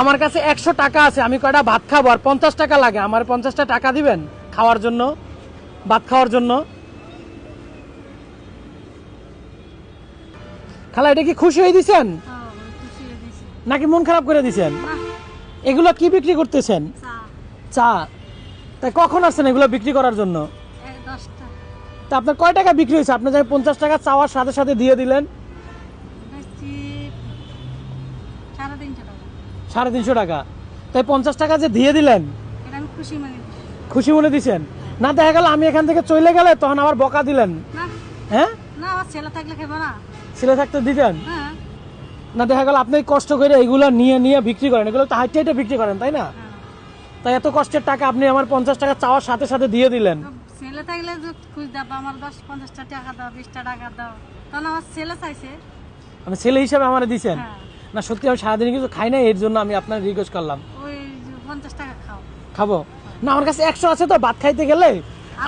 আমার কাছে একশো টাকা আছে আমি কয়টা ভাত খাব? আর পঞ্চাশ টাকা লাগে আমার পঞ্চাশটা টাকা দিবেন খাওয়ার জন্য? ভাত খাওয়ার জন্য? খালা এটা কি খুশি হয়ে দিছেন। নাকি মন খারাপ করে দিছেন? এগুলো কি বিক্রি করতেছেন? চা, তাই কখন আসছেন এগুলো বিক্রি করার জন্য? তা আপনার কয় টাকা বিক্রি হয়েছে? আপনি যাই পঞ্চাশ টাকা চাওয়ার সাথে সাথে দিয়ে দিলেন বেচছি সাড়ে তিনশো টাকা। সাড়ে তিনশো টাকা। তাই পঞ্চাশ টাকা যে দিয়ে দিলেন খুশি মানে মনে দিছেন? না দেখা গেল আমি এখান থেকে চলে গেলে তখন আবার বকা দিলেন। হ্যাঁ? ছেলে থাকতে দিতেন? হ্যাঁ, না দেখা গেল আপনি কষ্ট করে এগুলো নিয়ে নিয়ে বিক্রি করেন। এগুলো তো হাইটে হাইটে বিক্রি করেন তাই না? হ্যাঁ। তাই এত কষ্টের টাকা আপনি আমার পঞ্চাশ টাকা চাওয়ার সাথে সাথে দিয়ে দিলেন। ছেলে থাকলে খুঁজ দাও আমার দশ পঞ্চাশটা টাকা দাও বিশটা টাকা দাও। তখন আমার ছেলে চাইছে। মানে ছেলে হিসাবে আমার দিছেন? হ্যাঁ। না সত্যি আমি সারাদিন কিছু খাই না এর জন্য আমি আপনার রিকোয়েস্ট করলাম। ওই পঞ্চাশ টাকা খাও। খাব? না আমার কাছে একশো আছে তো ভাত খাইতে গেলে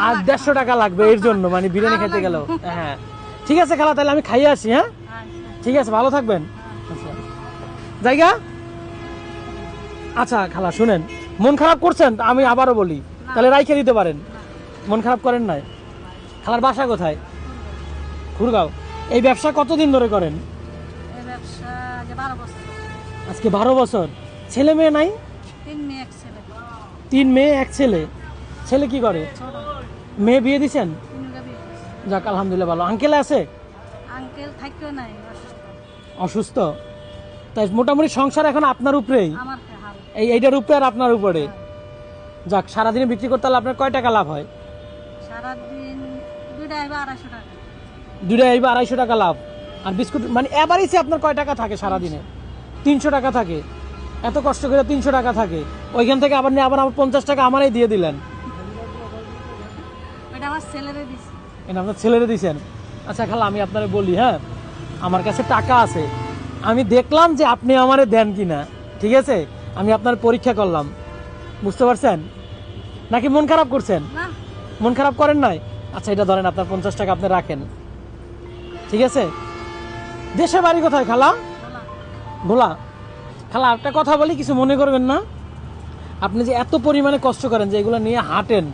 আর। দেড়শো টাকা লাগবে এর জন্য মানে বিরিয়ানি খাইতে গেলেও। হ্যাঁ। ঠিক আছে খালা তাহলে আমি খাইয়ে আসি হ্যাঁ? আচ্ছা। ঠিক আছে ভালো থাকবেন। আচ্ছা। জায়গা? আচ্ছা খালা শুনেন। মন খারাপ করছেন আমি আবারও বলি। তাহলে রাইখে দিতে পারেন। মন খারাপ করেন নাই? খালার বাসা কোথায়? খুরগাঁও। এই ব্যবসা কতদিন ধরে করেন? এই ব্যবসা আজকে বারো বছর। ছেলে মেয়ে নাই? তিন মেয়ে এক ছেলে। ছেলে। কি করে? মেয়ে বিয়ে দিছেন? গাবি যাক আলহামদুলিল্লাহ ভালো। আঙ্কেল আছে? আঙ্কেল থাকিও নাই অসুস্থ। তাই মোটামুটি সংসার এখন আপনার উপরেই। এই এইটার উপরে আর আপনার উপরে। যাক সারাদিনে বিক্রি করতে হলে আপনার কয় টাকা লাভ হয়? সারাদিন দুইটা আইবা আড়াইশো টাকা। দুটা এইবার আড়াইশো টাকা লাভ। আর বিস্কুট মানে এভারেজে আপনার কয় টাকা থাকে সারাদিনে? তিনশো টাকা থাকে। এত কষ্ট করে তিনশো টাকা থাকে। ওইখান থেকে আবার নিয়ে আবার আবার পঞ্চাশ টাকা আমারই দিয়ে দিলেন। আমার এটা আপনার ছেলেরে দিয়েছেন আচ্ছা খালা আমি আপনারে বলি হ্যাঁ? আমার কাছে টাকা আছে। আমি দেখলাম যে আপনি আমারে দেন কিনা ঠিক আছে? আমি আপনার পরীক্ষা করলাম। বুঝতে পারছেন? নাকি মন খারাপ করছেন? মন খারাপ করেন নাই? আচ্ছা এটা ধরেন আপনার পঞ্চাশ টাকা আপনি রাখেন। ঠিক আছে? দেশে বাড়ি কোথায়, খালা? ভোলা, খালা, একটা কথা বলি, কিছু মনে করবেন না? আপনি যে এত পরিমাণে কষ্ট করেন যে এগুলো নিয়ে হাঁটেন,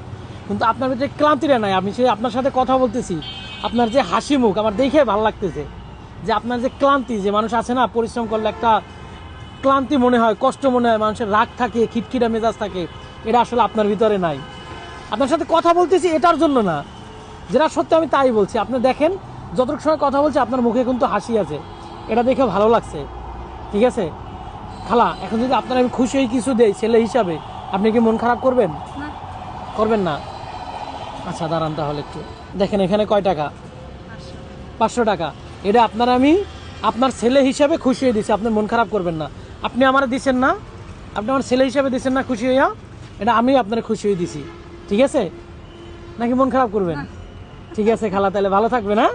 কিন্তু আপনার ভিতরে ক্লান্তিটা নাই। আমি সে আপনার সাথে কথা বলতেছি। আপনার যে হাসি মুখ, আমার দেখে ভালো লাগতেছে। যে আপনার যে ক্লান্তি, যে মানুষ আছে না, পরিশ্রম করলে একটা ক্লান্তি মনে হয়, কষ্ট মনে হয়, মানুষের রাগ থাকে, খিটখিটা মেজাজ থাকে, এটা আসলে আপনার ভিতরে নাই। আপনার সাথে কথা বলতেছি এটার জন্য না। যেটা সত্যি আমি তাই বলছি। আপনি দেখেন যতটুকু সময় কথা বলছি আপনার মুখে কিন্তু হাসি আছে। এটা দেখে ভালো লাগছে। ঠিক আছে? খালা এখন যদি আপনার আমি খুশি হয়ে কিছু দেই ছেলে হিসাবে আপনি কি মন খারাপ করবেন? করবেন না? আচ্ছা দাঁড়ান তাহলে একটু। দেখেন এখানে কয় টাকা? পাঁচশো। টাকা। এটা আপনার আমি আপনার ছেলে হিসাবে খুশি হয়ে দিছি আপনি মন খারাপ করবেন না। আপনি আমার দিচ্ছেন না? আপনি আমার ছেলে হিসাবে দিচ্ছেন না খুশি হইয়া? এটা আমি আপনার খুশি হয়ে দিছি। ঠিক আছে? নাকি মন খারাপ করবেন? ঠিক আছে খালা তাহলে ভালো থাকবেন হ্যাঁ।